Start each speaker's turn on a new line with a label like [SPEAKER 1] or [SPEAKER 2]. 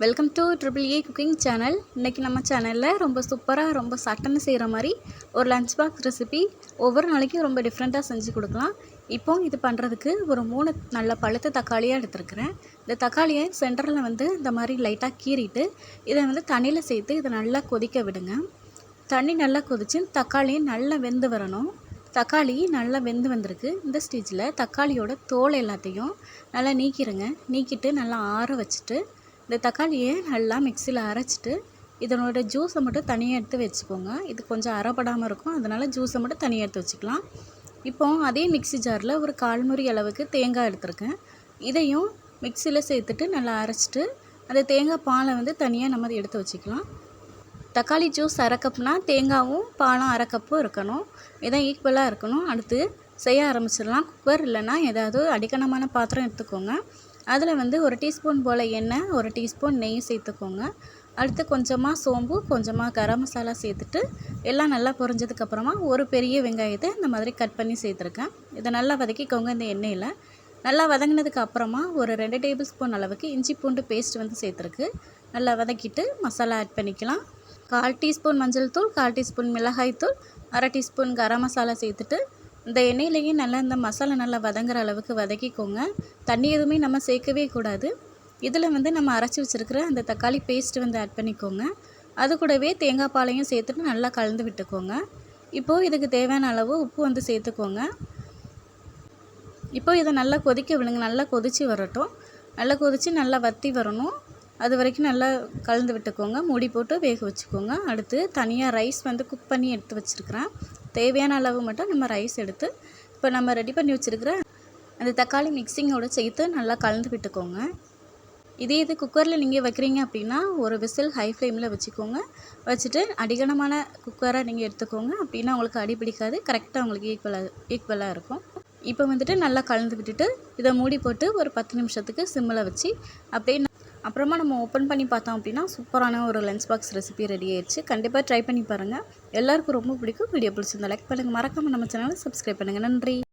[SPEAKER 1] Welcome to triple A cooking channel இன்றைக்கி நம்ம சேனலில் ரொம்ப சூப்பராக ரொம்ப சட்டன்னு செய்கிற மாதிரி ஒரு லஞ்ச் பாக்ஸ் ரெசிபி ஒவ்வொரு நாளைக்கும் ரொம்ப டிஃப்ரெண்ட்டாக செஞ்சு கொடுக்கலாம். இப்போ இது பண்ணுறதுக்கு ஒரு மூணு நல்ல பழுத்த தக்காளியாக எடுத்துருக்கிறேன். இந்த தக்காளியை சென்டரில் வந்து இந்த மாதிரி லைட்டாக கீறிட்டு இதை வந்து தண்ணியில் சேர்த்து இதை நல்லா கொதிக்க விடுங்க. தண்ணி நல்லா கொதிச்சு தக்காளியும் நல்லா வெந்து வரணும். தக்காளி நல்லா வெந்து வந்திருக்கு. இந்த ஸ்டேஜில் தக்காளியோட தோல் எல்லாத்தையும் நல்லா நீக்கிடுங்க நீக்கிட்டு நல்லா ஆற வச்சுட்டு இந்த தக்காளியை நல்லா மிக்சியில் அரைச்சிட்டு இதனோட ஜூஸை மட்டும் தனியாக எடுத்து வச்சுக்கோங்க. இது கொஞ்சம் அரைப்படாமல் இருக்கும். அதனால் ஜூஸை மட்டும் தனியாக எடுத்து வச்சுக்கலாம். இப்போ அதே மிக்சி ஜாரில் ஒரு கால்முறி அளவுக்கு தேங்காய் எடுத்திருக்கேன். இதையும் மிக்சியில் சேர்த்துட்டு நல்லா அரைச்சிட்டு அந்த தேங்காய் பாலை வந்து தனியாக நம்ம அதை எடுத்து வச்சுக்கலாம். தக்காளி ஜூஸ் அரை கப்னா தேங்காயும் பாலும் அரை கப்பும் இருக்கணும். இதான் ஈக்குவலாக இருக்கணும். அடுத்து செய்ய ஆரம்பிச்சிடலாம். குக்கர் இல்லைன்னா ஏதாவது அடிக்கணமான பாத்திரம் எடுத்துக்கோங்க. அதில் வந்து ஒரு டீஸ்பூன் போல் எண்ணெய் ஒரு டீஸ்பூன் நெய் சேர்த்துக்கோங்க. அடுத்து கொஞ்சமாக சோம்பு கொஞ்சமாக கரம் மசாலா சேர்த்துட்டு எல்லாம் நல்லா பொரிஞ்சதுக்கப்புறமா ஒரு பெரிய வெங்காயத்தை இந்த மாதிரி கட் பண்ணி சேர்த்துருக்கேன். இதை நல்லா வதக்கிக்கோங்க இந்த எண்ணெயில். நல்லா வதங்கினதுக்கு அப்புறமா ஒரு ரெண்டு டேபிள் ஸ்பூன் அளவுக்கு இஞ்சி பூண்டு பேஸ்ட் வந்து சேர்த்துருக்கு. நல்லா வதக்கிட்டு மசாலா ஆட் பண்ணிக்கலாம். கால் டீஸ்பூன் மஞ்சள் தூள் கால் டீஸ்பூன் மிளகாய் தூள் அரை டீஸ்பூன் கரம் மசாலா சேர்த்துட்டு இந்த எண்ணெயிலேயே நல்லா இந்த மசாலா நல்லா வதங்குற அளவுக்கு வதக்கிக்கோங்க. தண்ணி எதுவுமே நம்ம சேர்க்கவே கூடாது. இதில் வந்து நம்ம அரைச்சி வச்சுருக்கிற அந்த தக்காளி பேஸ்ட் வந்து ஆட் பண்ணிக்கோங்க. அது கூடவே தேங்காய் பாலையும் சேர்த்துட்டு நல்லா கலந்து விட்டுக்கோங்க. இப்போது இதுக்கு தேவையான அளவு உப்பு வந்து சேர்த்துக்கோங்க. இப்போது இதை நல்லா கொதிக்க விடுங்க. நல்லா கொதித்து வரட்டும். நல்லா கொதித்து நல்லா வற்றி வரணும். அது வரைக்கும் நல்லா கலந்து விட்டுக்கோங்க. மூடி போட்டு வேக வச்சுக்கோங்க. அடுத்து தனியாக ரைஸ் வந்து குக் பண்ணி எடுத்து வச்சுருக்கிறேன். தேவையான அளவு மட்டும் நம்ம ரைஸ் எடுத்து இப்போ நம்ம ரெடி பண்ணி வச்சுருக்கிற அந்த தக்காளி மிக்சிங்கோடு சேர்த்து நல்லா கலந்து விட்டுக்கோங்க. இதே இது குக்கரில் நீங்கள் வைக்கிறீங்க அப்படின்னா ஒரு விசில் ஹை ஃப்ளேமில் வச்சுக்கோங்க. வச்சுட்டு அடிகனமான குக்கராக நீங்கள் எடுத்துக்கோங்க. அப்படின்னா உங்களுக்கு அடி பிடிக்காது கரெக்டாக உங்களுக்கு ஈக்குவலாக ஈக்குவலாக இருக்கும். இப்போ வந்துட்டு நல்லா கலந்து விட்டுட்டு இதை மூடி போட்டு ஒரு பத்து நிமிஷத்துக்கு சிம்மில் வச்சு அப்படியே அப்புறமா நம்ம ஓப்பன் பண்ணி பார்த்தோம் அப்படின்னா சூப்பரான ஒரு லஞ்ச் பாக்ஸ் ரெசிபி ரெடி ஆயிடுச்சு. கண்டிப்பாக ட்ரை பண்ணி பாருங்கள் எல்லாருக்கும் ரொம்ப பிடிக்கும். வீடியோ பிடிச்சிருந்தா லைக் பண்ணுங்கள் மறக்காமல் நம்ம சேனலை சப்ஸ்கிரைப் பண்ணுங்கள் நன்றி.